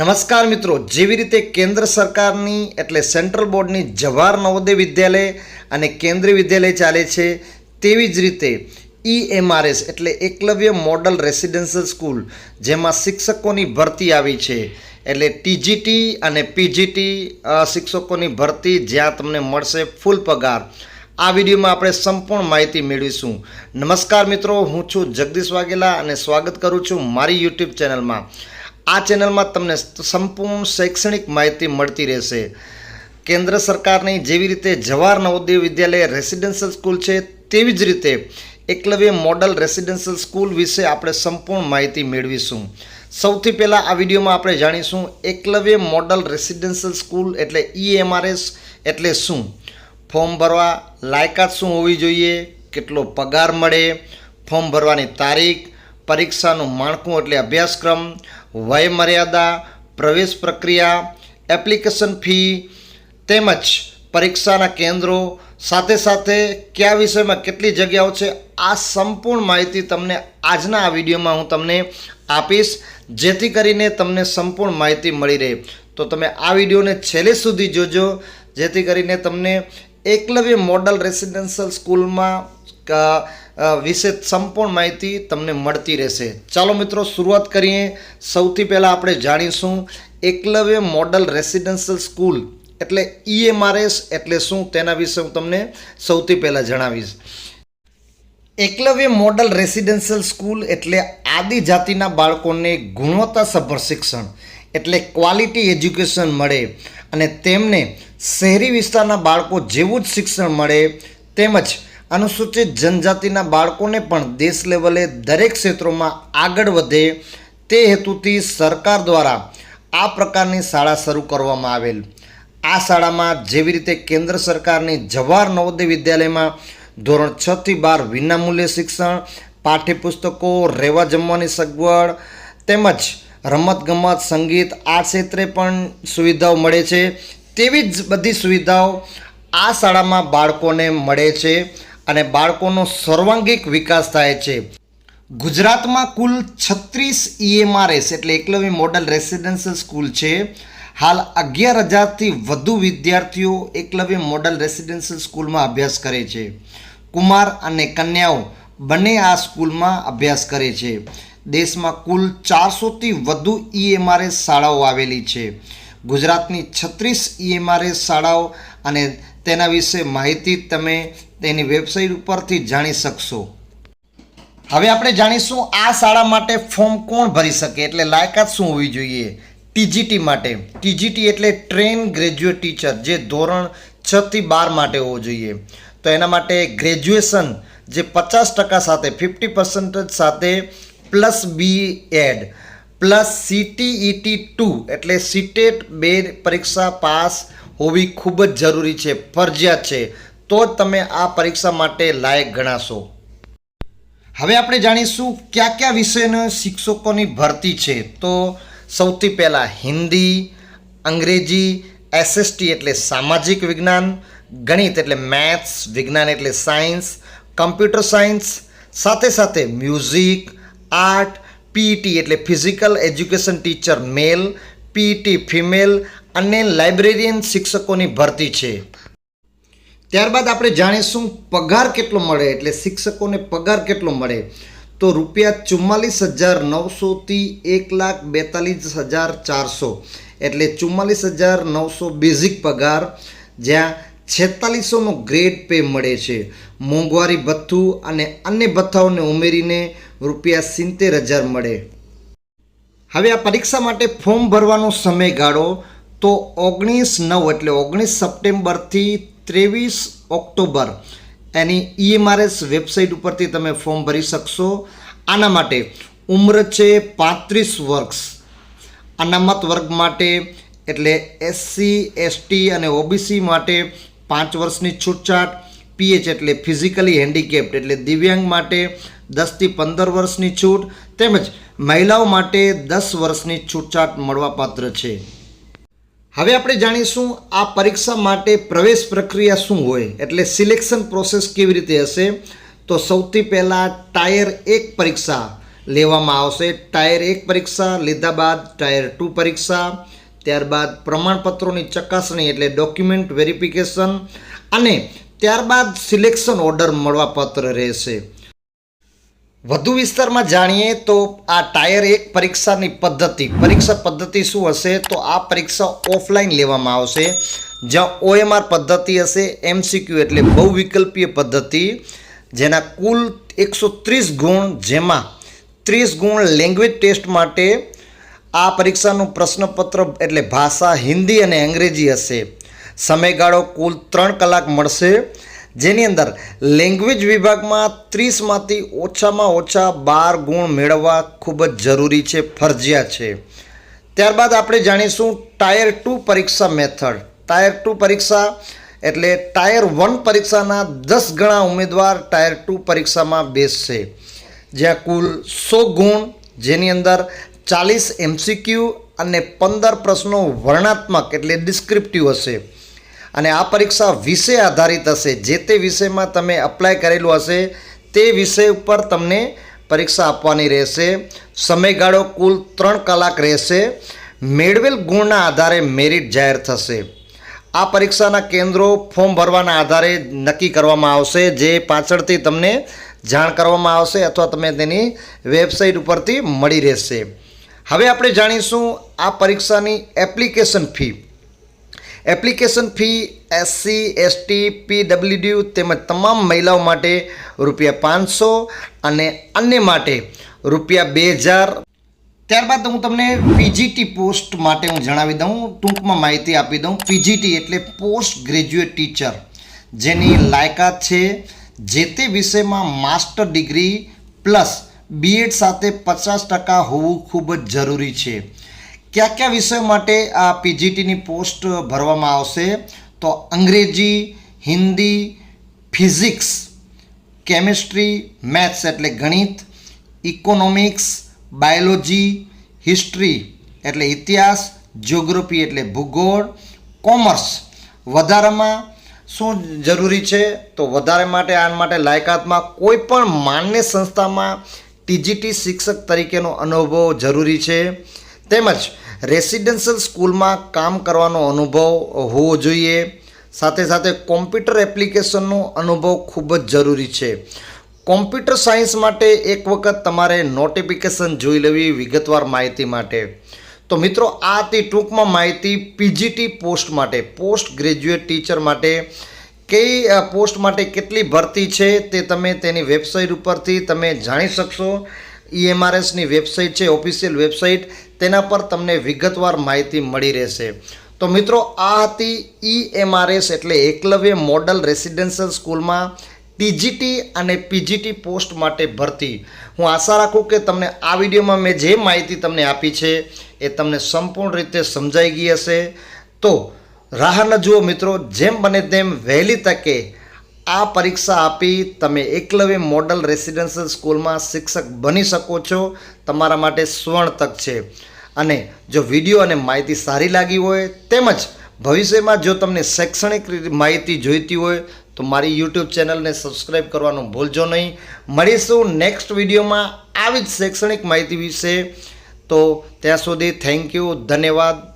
નમસ્કાર મિત્રો. જેવી રીતે કેન્દ્ર સરકારની એટલે સેન્ટ્રલ બોર્ડની જવાહર નવોદય વિદ્યાલય અને કેન્દ્રીય વિદ્યાલય ચાલે છે, તેવી જ રીતે ઈએમઆરએસ એટલે એકલવ્ય મોડલ રેસિડેન્શિયલ સ્કૂલ, જેમાં શિક્ષકોની ભરતી આવી છે. એટલે ટીજીટી અને પીજીટી શિક્ષકોની ભરતી જ્યાં તમને મળશે ફૂલ પગાર. આ વિડીયોમાં આપણે સંપૂર્ણ માહિતી મેળવીશું. નમસ્કાર મિત્રો, હું છું જગદીશ વાઘેલા અને સ્વાગત કરું છું મારી યુટ્યુબ ચેનલમાં. આ ચેનલમાં તમને સંપૂર્ણ શૈક્ષણિક માહિતી મળતી રહેશે. કેન્દ્ર સરકારની જેવી રીતે જવાહર નવોદય વિદ્યાલય રેસિડેન્શિયલ સ્કૂલ છે, તેવી જ રીતે એકલવ્ય મોડલ રેસિડેન્શિયલ સ્કૂલ વિશે આપણે સંપૂર્ણ માહિતી મેળવીશું. સૌથી પહેલાં આ વિડીયોમાં આપણે જાણીશું એકલવ્ય મોડલ રેસિડેન્શિયલ સ્કૂલ એટલે ઈએમઆરએસ એટલે શું? ફોર્મ ભરવા લાયકાત શું હોવી જોઈએ? કેટલો પગાર મળે? ફોર્મ ભરવાની તારીખ? પરીક્ષાનું માળખું એટલે અભ્યાસક્રમ? વય મર્યાદા પ્રવેશ પ્રક્રિયા, એપ્લિકેશન ફી તેમજ પરીક્ષાના કેન્દ્રો. સાથે સાથે કયા વિષયમાં કેટલી જગ્યાઓ છે, આ સંપૂર્ણ માહિતી તમને આજના આ વિડીયોમાં હું તમને આપીશ, જેથી કરીને તમને સંપૂર્ણ માહિતી મળી રહે. તો તમે આ વિડીયોને છેલ્લે સુધી જોજો, જેથી કરીને તમને એકલવ્ય મોડલ રેસિડેન્શિયલ સ્કૂલમાં વિશે સંપૂર્ણ માહિતી તમને મળતી રહેશે. ચાલો મિત્રો શરૂઆત કરીએ. સૌથી પહેલાં આપણે જાણીશું એકલવ્ય મોડલ રેસિડેન્શિયલ સ્કૂલ એટલે ઈએમઆરએસ એટલે શું તેના વિશે હું તમને સૌથી પહેલાં જણાવીશ. એકલવ્ય મોડલ રેસિડેન્શિયલ સ્કૂલ એટલે આદિજાતિના બાળકોને ગુણવત્તાસભર શિક્ષણ એટલે ક્વોલિટી એજ્યુકેશન મળે. અને તેમને શહેરી વિસ્તારના બાળકો જેવું જ શિક્ષણ મળે તેમજ અનુસૂચિત જનજાતિના બાળકોને પણ દેશ લેવલે દરેક ક્ષેત્રોમાં આગળ વધે તે હેતુથી સરકાર દ્વારા આ પ્રકારની શાળા શરૂ કરવામાં આવેલ. આ શાળામાં જેવી રીતે કેન્દ્ર સરકારની જવાહર નવોદય વિદ્યાલયમાં ધોરણ છ થી બાર વિનામૂલ્ય શિક્ષણ, પાઠ્યપુસ્તકો, રહેવા જમવાની સગવડ તેમજ રમતગમત, સંગીત આ ક્ષેત્રે પણ સુવિધાઓ મળે છે. તેવી જ બધી સુવિધાઓ આ શાળામાં બાળકોને મળે છે અને બાળકોનો સર્વાંગિક વિકાસ થાય છે. ગુજરાતમાં કુલ છત્રીસ ઈએમઆરએસ એટલે એકલવ્ય મોડલ રેસિડેન્શિયલ સ્કૂલ છે. હાલ અગિયાર હજારથી વધુ વિદ્યાર્થીઓ એકલવ્ય મોડલ રેસિડેન્શિયલ સ્કૂલમાં અભ્યાસ કરે છે. કુમાર અને કન્યાઓ બંને આ સ્કૂલમાં અભ્યાસ કરે છે. દેશમાં કુલ ચારસોથી વધુ ઈએમઆરએસ શાળાઓ આવેલી છે. ગુજરાતની છત્રીસ ઈએમઆરએસ શાળાઓ અને તેના વિશે માહિતી તમે તેની વેબસાઇટ ઉપરથી જાણી શકશો. હવે આપણે જાણીશું આ શાળા માટે ફોર્મ કોણ ભરી શકે એટલે લાયકાત શું હોવી જોઈએ? ટીજીટી માટે. ટીજીટી એટલે ટ્રેન ગ્રેજ્યુએટ ટીચર, જે ધોરણ છથી બાર માટે હોવો જોઈએ. તો એના માટે ગ્રેજ્યુએશન જે પચાસ ટકા સાથે, ફિફ્ટી પર્સન્ટેજ સાથે plus B Ed. Plus CTET too એટલે સીટેટ બે પરીક્ષા પાસ હોવી ખૂબ જ જરૂરી છે, ફરજિયાત છે. તો જ તમે આ પરીક્ષા માટે લાયક ગણાશો. હવે આપણે જાણીશું કયા કયા વિષયના શિક્ષકોની ભરતી છે. તો સૌથી પહેલાં હિન્દી, અંગ્રેજી એસએસટી એટલે સામાજિક વિજ્ઞાન, ગણિત એટલે મેથ્સ, વિજ્ઞાન એટલે સાયન્સ, કમ્પ્યુટર સાયન્સ, સાથે સાથે મ્યુઝિક આર્ટ પીટી એટલે physical education teacher male PT female અને લાઇબ્રેરિયન શિક્ષકોની ભરતી છે. ત્યારબાદ આપણે જાણીશું પગાર કેટલો મળે એટલે શિક્ષકોને પગાર કેટલો મળે. તો રૂપિયા ચુમ્માલીસ હજાર નવસોથી એક લાખ બેતાલીસ હજાર ચારસો. એટલે ચુમ્માલીસ હજાર નવસો બેઝિક પગાર, જ્યાં છેતાલીસોનો ગ્રેડ પે મળે છે. મોંઘવારી ભથ્થું અને અન્ય ભથ્થાઓને ઉમેરીને રૂપિયા સિત્તેર હજાર મળે. હવે આ પરીક્ષા માટે ફોર્મ ભરવાનો સમયગાળો તો ઓગણીસ નવ એટલે ઓગણીસ સપ્ટેમ્બરથી ત્રેવીસ ઓક્ટોબર. એની ઈએમઆરએસ વેબસાઇટ ઉપરથી તમે ફોર્મ ભરી શકશો. આના માટે ઉંમર છે પાંત્રીસ વર્ષ. અનામત વર્ગ માટે એટલે એસસી એસટી અને ઓબીસી માટે પાંચ વર્ષની છૂટછાટ, પીએચ એટલે ફિઝિકલી હેન્ડીકેપ્ડ એટલે દિવ્યાંગ માટે દસથી પંદર વર્ષની છૂટ, તેમજ મહિલાઓ માટે દસ વર્ષની છૂટછાટ મળવાપાત્ર છે. હવે આપણે જાણીશું આ પરીક્ષા માટે પ્રવેશ પ્રક્રિયા શું હોય, એટલે સિલેક્શન પ્રોસેસ કેવી રીતે હશે? તો સૌથી પહેલાં ટાયર એક પરીક્ષા લેવામાં આવશે. ટાયર એક પરીક્ષા, લીધા બાદ ટાયર ટુ પરીક્ષા. ત્યારબાદ પ્રમાણપત્રોની ચકાસણી એટલે ડોક્યુમેન્ટ વેરિફિકેશન અને ત્યારબાદ સિલેક્શન ઓર્ડર મળવાપાત્ર રહેશે. વધુ વિસ્તારમાં જાણીએ તો આ ટાયર એક પરીક્ષાની પદ્ધતિ. પરીક્ષા પદ્ધતિ શું હશે? તો આ પરીક્ષા ઓફલાઈન લેવામાં આવશે. જ્યાં ઓએમઆર પદ્ધતિ હશે એમસીક્યુ એટલે બહુવિકલ્પીય પદ્ધતિ, જેના કુલ એકસો ત્રીસ ગુણ, જેમાં ત્રીસ ગુણ લેંગ્વેજ ટેસ્ટ માટે આ પરીક્ષાનું પ્રશ્નપત્ર એટલે ભાષા, હિન્દી અને અંગ્રેજી હશે. સમયગાળો કુલ ત્રણ કલાક મળશે. જેની અંદર લેંગ્વેજ વિભાગમાં ત્રીસમાંથી ઓછામાં ઓછા બાર ગુણ મેળવવા ખૂબ જ જરૂરી છે, ફરજિયાત છે. ત્યારબાદ આપણે જાણીશું ટાયર ટુ પરીક્ષા મેથડ. ટાયર ટુ પરીક્ષા એટલે ટાયર વન પરીક્ષાના દસ ગણા ઉમેદવાર ટાયર ટુ પરીક્ષામાં બેસશે. જ્યાં કુલ સો ગુણ, જેની અંદર ચાલીસ એમસીક્યુ અને પંદર પ્રશ્નો વર્ણાત્મક એટલે ડિસ્ક્રિપ્ટિવ હશે. અને આ પરીક્ષા વિષય આધારિત હશે. જે તે વિષયમાં તમે અપ્લાય કરેલું હશે, તે વિષય ઉપર તમને પરીક્ષા આપવાની રહેશે. સમયગાળો કુલ ત્રણ કલાક રહેશે. મેળવેલ ગુણના આધારે મેરિટ જાહેર થશે. આ પરીક્ષાના કેન્દ્રો ફોર્મ ભરવાના આધારે નક્કી કરવામાં આવશે. જે પાછળથી તમને જાણ કરવામાં આવશે અથવા તમે તેની વેબસાઇટ ઉપરથી મળી રહેશે. હવે આપણે જાણીશું આ પરીક્ષાની application fee application fee SC ST PWD તેમજ તમામ મહિલાઓ માટે રૂપિયા પાંચસો અને અન્ય માટે રૂપિયા બે હજાર. ત્યારબાદ હું તમને પીજીટી પોસ્ટ માટે હું જણાવી દઉં, ટૂંકમાં માહિતી આપી દઉં. પીજીટી એટલે પોસ્ટ ગ્રેજ્યુએટ ટીચર જેની લાયકાત છે જે તે વિષયમાં માસ્ટર ડિગ્રી પ્લસ બીએડ સાથે પચાસ ટકા હોવું ખૂબ જ જરૂરી છે. કયા કયા વિષયો માટે આ પીજીટીની પોસ્ટ ભરવામાં આવશે? તો અંગ્રેજી, હિન્દી, ફિઝિક્સ, કેમિસ્ટ્રી, મેથ્સ એટલે ગણિત, ઇકોનોમિક્સ, બાયોલોજી, હિસ્ટ્રી એટલે ઇતિહાસ, જિયોગ્રાફી એટલે ભૂગોળ, કોમર્સ વધારામાં શું જરૂરી છે? તો વધારે માટે, આના માટે લાયકાતમાં કોઈ પણ માન્ય સંસ્થામાં ટીજીટી શિક્ષક તરીકેનો અનુભવ જરૂરી છે. તેમજ રેસિડેન્શિયલ સ્કૂલમાં કામ કરવાનો અનુભવ હોવો જોઈએ. સાથે સાથે કોમ્પ્યુટર એપ્લિકેશનનો અનુભવ ખૂબ જ જરૂરી છે. કોમ્પ્યુટર સાયન્સ માટે એક વખત તમારે નોટિફિકેશન જોઈ લેવી વિગતવાર માહિતી માટે. તો મિત્રો, આ હતી ટૂંકમાં માહિતી પીજીટી પોસ્ટ માટે, પોસ્ટ ગ્રેજ્યુએટ ટીચર માટે. કઈ પોસ્ટ માટે કેટલી ભરતી છે તે તમે તેની વેબસાઇટ ઉપરથી તમે જાણી શકશો. ઈએમઆરએસની વેબસાઇટ છે, ઓફિશિયલ વેબસાઇટ. તેના પર તમને વિગતવાર માહિતી મળી રહેશે. તો મિત્રો, આ હતી ઈએમઆરએસ એટલે એકલવ્ય મોડલ રેસિડેન્શિયલ સ્કૂલમાં ટીજીટી અને પીજીટી પોસ્ટ માટે ભરતી. હું આશા રાખું કે તમને આ વિડીયોમાં મેં જે માહિતી તમને આપી છે એ તમને સંપૂર્ણ રીતે સમજાઈ ગઈ હશે. તો રાહ ન જુઓ મિત્રો, જેમ બને તેમ વહેલી તકે આ પરીક્ષા આપી તમે એકલવ્ય મોડલ રેસિડેન્શિયલ સ્કૂલમાં શિક્ષક બની શકો છો. તમારા માટે સુવર્ણ તક છે. અને જો વીડિયો અને માહિતી સારી લાગી હોય, તેમજ ભવિષ્યમાં જો તમને શૈક્ષણિક માહિતી જોઈતી હોય, તો મારી યુટ્યુબ ચેનલને સબસ્ક્રાઈબ કરવાનું ભૂલજો નહીં. મળીશું નેક્સ્ટ વિડીયોમાં આવી જ શૈક્ષણિક માહિતી વિશે. તો ત્યાં સુધી થેન્ક યુ, ધન્યવાદ.